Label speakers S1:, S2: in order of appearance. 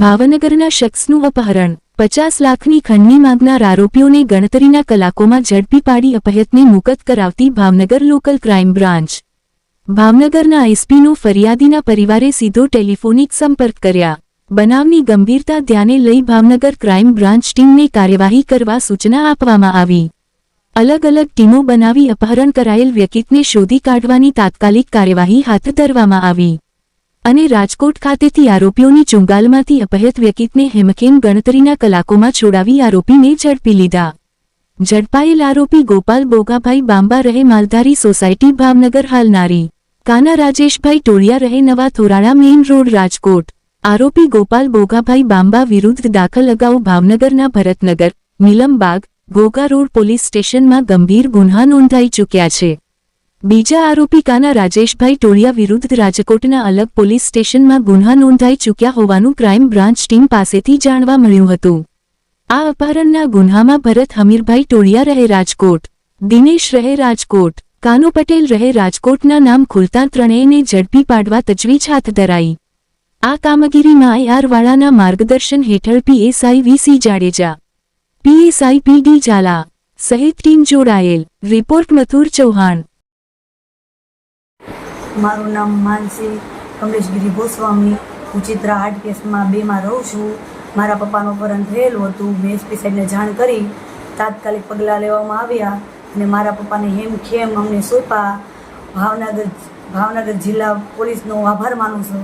S1: ભાવનગરના શખ્સનું અપહરણ. પચાસ લાખની ખંડની માંગનાર આરોપીઓને ગણતરીના કલાકોમાં ઝડપી પાડી અપહ્યતને મુકત કરાવતી ભાવનગર લોકલ ક્રાઇમ બ્રાન્ચ. ભાવનગરના એસપીનો ફરિયાદીના પરિવારે સીધો ટેલિફોનિક સંપર્ક કર્યા. બનાવની ગંભીરતા ધ્યાને લઈ ભાવનગર ક્રાઇમ બ્રાન્ચ ટીમને કાર્યવાહી કરવા સૂચના આપવામાં આવી. અલગ અલગ ટીમો બનાવી અપહરણ કરાયેલ વ્યક્તિને શોધી કાઢવાની તાત્કાલિક કાર્યવાહી હાથ ધરવામાં આવી. અને રાજકોટ ખાતેથી આરોપીઓની ચુંગાલમાંથી અપહેત વ્યક્તિને હેમખેમ ગણતરીના કલાકોમાં છોડાવી આરોપીને ઝડપી લીધા. ઝડપાયેલ આરોપી ગોપાલ બોગાભાઈ બાંબા રહે માલધારી સોસાયટી ભાવનગર હાલનારી કાના રાજેશભાઈ ટોળિયા રહે નવા થોરાળા મેઇન રોડ રાજકોટ. આરોપી ગોપાલ બોગાભાઈ બાંબા વિરુદ્ધ દાખલ અગાઉ ભાવનગરના ભરતનગર, નીલમબાગ, ગોગા રોડ પોલીસ સ્ટેશનમાં ગંભીર ગુન્હા નોંધાઈ ચૂક્યા છે. બીજા આરોપી કાના રાજેશભાઈ ટોળિયા વિરુદ્ધ રાજકોટના અલગ પોલીસ સ્ટેશનમાં ગુન્હા નોંધાઈ ચૂક્યા હોવાનું ક્રાઇમ બ્રાન્ચ ટીમ પાસેથી જાણવા મળ્યું હતું. આ અપહરણના ગુન્હામાં ભરત હમીરભાઈ ટોળિયા રહે રાજકોટ, દિનેશ રહે રાજકોટ, કાનુ પટેલ રહે રાજકોટના નામ ખુલતા ત્રણેયને ઝડપી પાડવા તજવીજ હાથ ધરાઈ. આ કામગીરીમાં આઈઆરવાળાના માર્ગદર્શન હેઠળ PSI VC Jadeja PSI PD Zala, સહિત ટીમ જોડાયેલ. રિપોર્ટ મથુર ચૌહાણ.
S2: મારું નામ માનસી કમલેશગીરી ગોસ્વામી. હું ચિત્રા હાર્ટ કેસમાં બેમાં રહું છું. મારા પપ્પાનું અપહરણ થયેલું હતું. મેં એસપી સાહેબને જાણ કરી. તાત્કાલિક પગલાં લેવામાં આવ્યા અને મારા પપ્પાને હેમ ખેમ અમને સોંપા. ભાવનગર ભાવનગર જિલ્લા પોલીસનો આભાર માનું છું.